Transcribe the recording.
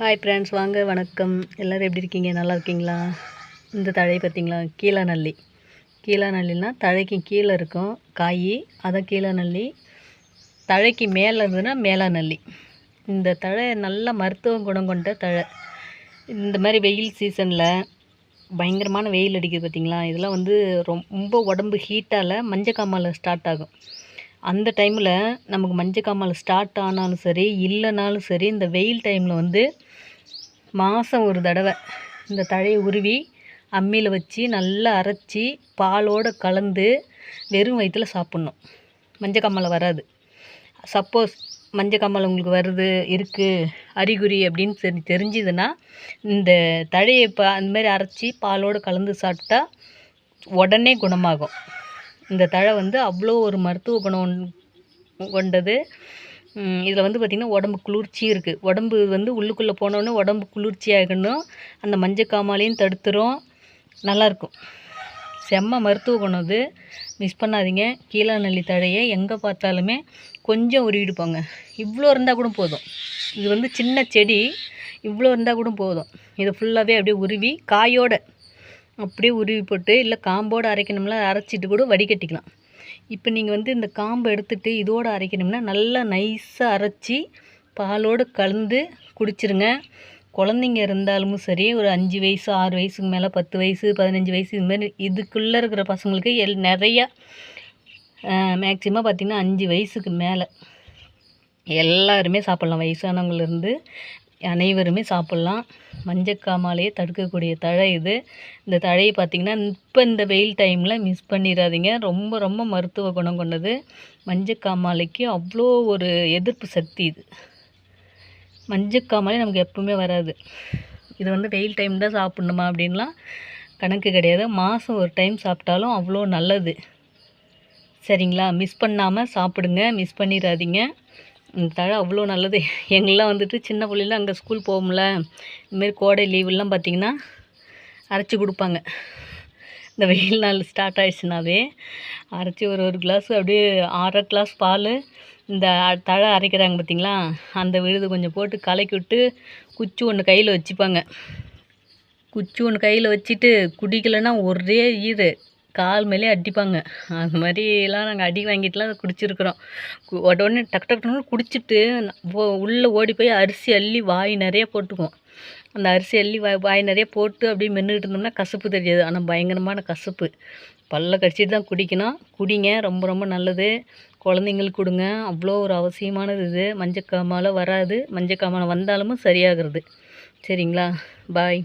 Hi friends வாங்க வணக்கம். எல்லோரும் எப்படி இருக்கீங்க? நல்லா இருக்கீங்களா? இந்த தழை பார்த்தீங்களா? கீழா நல்லி கீழா நல்லினா தழைக்கு கீழே இருக்கும் காய். அதான் கீழா நல்லி தழைக்கு மேலே இருந்ததுன்னா மேலா நல்லி இந்த தழை நல்ல மருத்துவ குணம் கொண்ட தழை. இந்த மாதிரி வெயில் சீசனில் பயங்கரமான வெயில் அடிக்குது பார்த்தீங்களா? இதெல்லாம் வந்து ரொம்ப உடம்பு ஹீட்டால் மஞ்சக்காமால் ஸ்டார்ட் ஆகும். அந்த டைமில் நமக்கு மஞ்சக்காமல் ஸ்டார்ட் ஆனாலும் சரி இல்லைனாலும் சரி இந்த வெயில் டைமில் வந்து மாதம் ஒரு தடவை. இந்த தழையை உருவி அம்மியில் வச்சு நல்லா அரைச்சி பாலோடு கலந்து வெறும் வயிற்றில் சாப்பிட்ணும். மஞ்சள் கம்மலை வராது. சப்போஸ் மஞ்சள் கம்மல் உங்களுக்கு வருது இருக்குது அறிகுறி அப்படின்னு தெரி தெரிஞ்சுதுன்னா இந்த தழையை இப்போ அந்த மாதிரி அரைச்சி பாலோடு கலந்து சாப்பிட்டா உடனே குணமாகும். இந்த தழை வந்து அவ்வளோ ஒரு மருத்துவ குணம் கொண்டது. இதில் வந்து பார்த்திங்கன்னா உடம்பு குளிர்ச்சியும் இருக்குது உடம்பு வந்து உள்ளுக்குள்ளே போனோடனே உடம்பு குளிர்ச்சியாகணும் அந்த மஞ்சக்காமாலையும் தடுத்துரும். நல்லாயிருக்கும் செம்ம மருத்துவ குணம் அது. மிஸ் பண்ணாதீங்க. கீழா நல்லி தழையை எங்கே பார்த்தாலுமே கொஞ்சம் உருவிட்டு போங்க. இவ்வளோ இருந்தால் கூட போதும். இது வந்து சின்ன செடி. இவ்வளோ இருந்தால் கூட போதும். இதை ஃபுல்லாகவே அப்படியே உருவி காயோடு அப்படியே உருவி போட்டு இல்லை காம்போடு அரைக்கணும்ல அரைச்சிட்டு கூட வடிகட்டிக்கலாம். இப்போ நீங்கள் வந்து இந்த காம்பை எடுத்துகிட்டு இதோடு அரைக்கணும்னா நல்லா நைஸாக அரைச்சி பாலோடு கலந்து குடிச்சிருங்க. குழந்தைங்க இருந்தாலும் சரி ஒரு அஞ்சு வயசு ஆறு வயசுக்கு மேலே பத்து வயசு பதினஞ்சு வயசு இதுமாரி இதுக்குள்ளே இருக்கிற பசங்களுக்கு எல் நிறையா மேக்சிமம் பார்த்திங்கன்னா அஞ்சு வயசுக்கு மேலே. எல்லாருமே சாப்பிட்லாம். வயசானவங்கலேருந்து அனைவருமே சாப்பிட்லாம். மஞ்சக்காமாலையே தடுக்கக்கூடிய தழை இது. இந்த தழையை பார்த்திங்கன்னா இப்போ இந்த வெயில் டைமில் மிஸ் பண்ணிடாதீங்க. ரொம்ப ரொம்ப மருத்துவ குணம் கொண்டது. மஞ்சக்காமாலைக்கு அவ்வளோ ஒரு எதிர்ப்பு சக்தி இது. மஞ்சக்காமாலை நமக்கு எப்பவுமே வராது. இது வந்து வெயில் டைம் தான் சாப்பிட்ணுமா அப்படின்லாம் கணக்கு கிடையாது. மாதம் ஒரு டைம் சாப்பிட்டாலும் அவ்வளோ நல்லது. சரிங்களா? மிஸ் பண்ணாமல் சாப்பிடுங்க. மிஸ் பண்ணிடாதீங்க. இந்த தழை அவ்வளோ நல்லது. எங்கெல்லாம் வந்துட்டு சின்ன பிள்ளைல அங்கே ஸ்கூல் போகும்ல இதுமாரி கோடை லீவெல்லாம் பார்த்திங்கன்னா அரைச்சி கொடுப்பாங்க. இந்த வெயில் நாள் ஸ்டார்ட் ஆகிடுச்சுனாவே அரைச்சி ஒரு ஒரு கிளாஸ் அப்படியே அரை கிளாஸ் பால் இந்த தழை அரைக்கிறாங்க பார்த்திங்களா அந்த விழுது கொஞ்சம் போட்டு கலக்கி விட்டு குச்சி ஒன்று கையில் வச்சுப்பாங்க. குச்சி ஒன்று கையில் வச்சுட்டு குடிக்கலைன்னா ஒரே ஈர் கால் மேலே அடிப்பாங்க. அது மாதிரிலாம் நாங்கள் அடி வாங்கிட்டுலாம் குடிச்சிருக்கிறோம். உடனே டக்கு டக்குனு குடிச்சிட்டு உள்ளே ஓடி போய் அரிசி அள்ளி வாய் நிறைய போட்டுக்குவோம். அந்த அரிசி அள்ளி வாய் வாய் நிறைய போட்டு அப்படியே மென்னுக்கிட்டு இருந்தோம்னா கசப்பு தெரியாது. ஆனால் பயங்கரமான கசப்பு. பல்ல கடிச்சிட்டு தான் குடிக்கணும். குடிங்க ரொம்ப ரொம்ப நல்லது. குழந்தைங்களுக்கு கொடுங்க. அவ்வளோ ஒரு அவசியமானது இது. மஞ்சக்காமலை வராது. மஞ்சக்காமலை வந்தாலும் சரியாகிறது. சரிங்களா? பாய்.